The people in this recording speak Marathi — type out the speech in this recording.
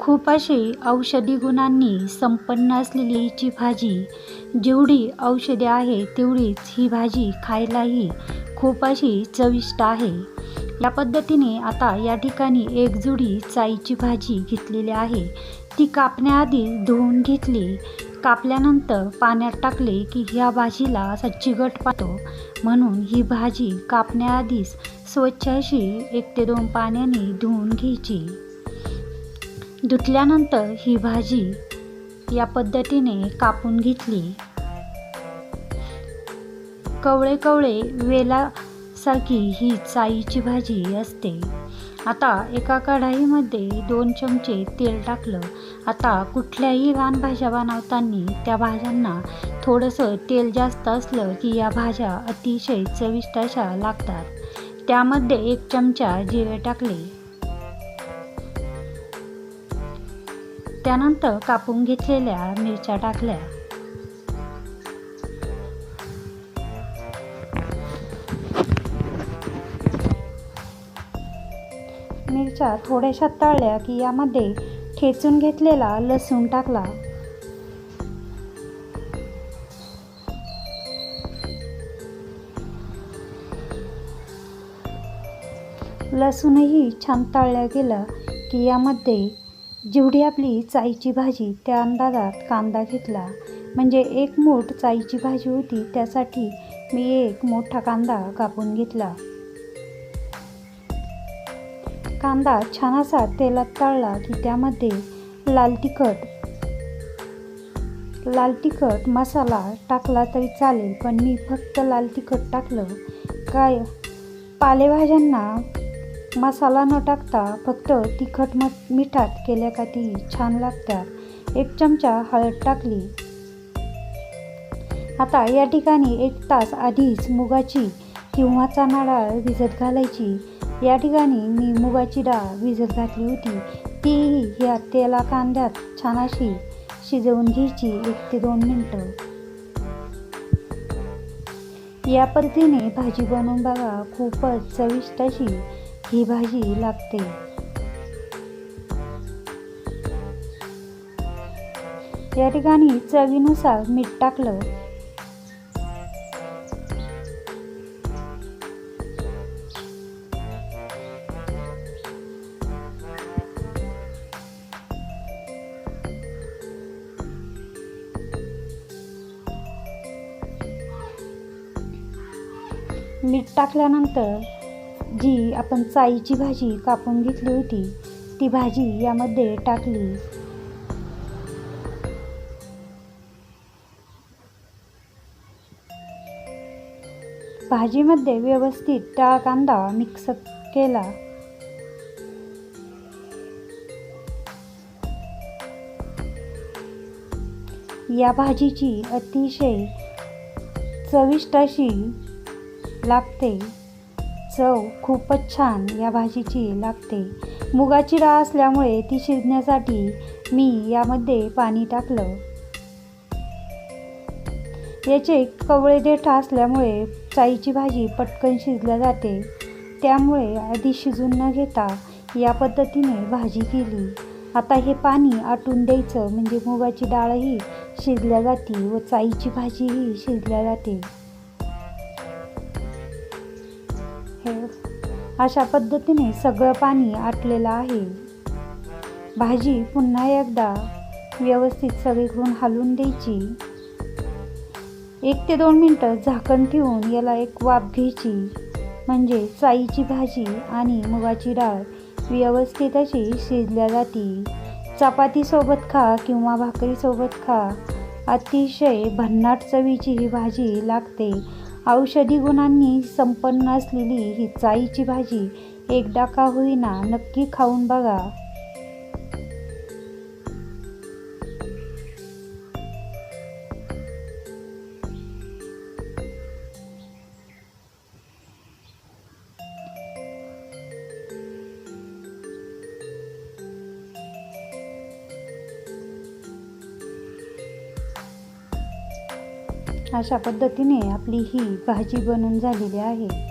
खूप अशी औषधी गुणांनी संपन्न असलेली हिची भाजी जेवढी औषधी आहे तेवढीच ही भाजी खायलाही खूप अशी चविष्ट आहे. या पद्धतीने आता या ठिकाणी एक जुडी चाईची भाजी घेतलेली आहे. ती कापण्याआधी धुवून घेतली. कापल्यानंतर पाण्यात टाकले की ह्या भाजीला असा चिगट पातो म्हणून ही भाजी कापण्याआधीच स्वच्छ अशी एक ते दोन पाण्याने धुवून घ्यायची. धुतल्यानंतर ही भाजी या पद्धतीने कापून घेतली. कवळे कवळे वेलासारखी ही चाईची भाजी असते. आता एका कढाईमध्ये दोन चमचे तेल टाकलं. आता कुठल्याही रानभाज्या बनवताना त्या भाज्यांना थोडंसं तेल जास्त असलं की या भाज्या अतिशय चविष्ट अशा लागतात. त्यामध्ये एक चमचा जिरे टाकले. त्यानंतर कापून घेतलेल्या मिरच्या टाकल्या. मिरच्या थोड्याशा तळल्या की यामध्ये ठेचून घेतलेला लसूण टाकला. लसूणही छान तळल्या गेलं की यामध्ये जेवढी आपली चाईची भाजी त्या अंदाजात कांदा घेतला म्हणजे एक मूठ चाईची भाजी होती त्यासाठी मी एक मोठा कांदा कापून घेतला. कांदा छान असा तेलात तळला की त्यामध्ये लाल तिखट लाल तिखट मसाला टाकला तरी चालेल पण मी फक्त लाल तिखट टाकलं. काय? पालेभाज्यांना मसाला न टाकता फक्त तिखट म मिठात केल्या का ती छान लागतात एक चमचा हळद टाकली. आता या ठिकाणी एक तास आधीच मुगाची किंवा चणा डाळ भिजत घालायची. या ठिकाणी मी मुगाची डाळ भिजत घातली होती. तीही या तेला कांद्यात छान अशी शिजवून घ्यायची एक ते दोन मिनटं. या पद्धतीने भाजी बनवून बघा खूपच चविष्ट अशी. ही भाजी लागते. या ठिकाणी चवीनुसार मीठ टाकलं. मीठ टाकल्यानंतर जी आपण चाईची भाजी कापून घेतली होती ती भाजी यामध्ये टाकली. भाजीमध्ये व्यवस्थित टाळ कांदा मिक्स केला. या भाजीची अतिशय चविष्ट अशी लागते. चव खूपच छान या भाजीची लागते. मुगाची डाळ असल्यामुळे ती शिजण्यासाठी मी यामध्ये पाणी टाकलं. याचे कवळे देठा असल्यामुळे चाईची भाजी पटकन शिजल्या जाते. त्यामुळे आधी शिजून न घेता या पद्धतीने भाजी केली. आता हे पाणी आटून द्यायचं म्हणजे मुगाची डाळही शिजल्या जाते व चाईची भाजीही शिजल्या जाते. अशा पद्धतीने सगळं पाणी आटलेलं आहे. भाजी पुन्हा एकदा व्यवस्थित सगळीकडून हलवून द्यायची. एक ते दोन मिनटं झाकण ठेवून याला एक वाफ घ्यायची. म्हणजे चाईची भाजी आणि मुगाची डाळ व्यवस्थित अशी शिजल्या जाती. चपातीसोबत खा किंवा भाकरीसोबत खा. अतिशय भन्नाट चवीची ही भाजी लागते. औषधी गुणांनी संपन्न असलेली ही चाईची भाजी एकदा का होईना नक्की खाऊन बघा. अशा पद्धतीने आपली ही भाजी बनून झालेली आहे.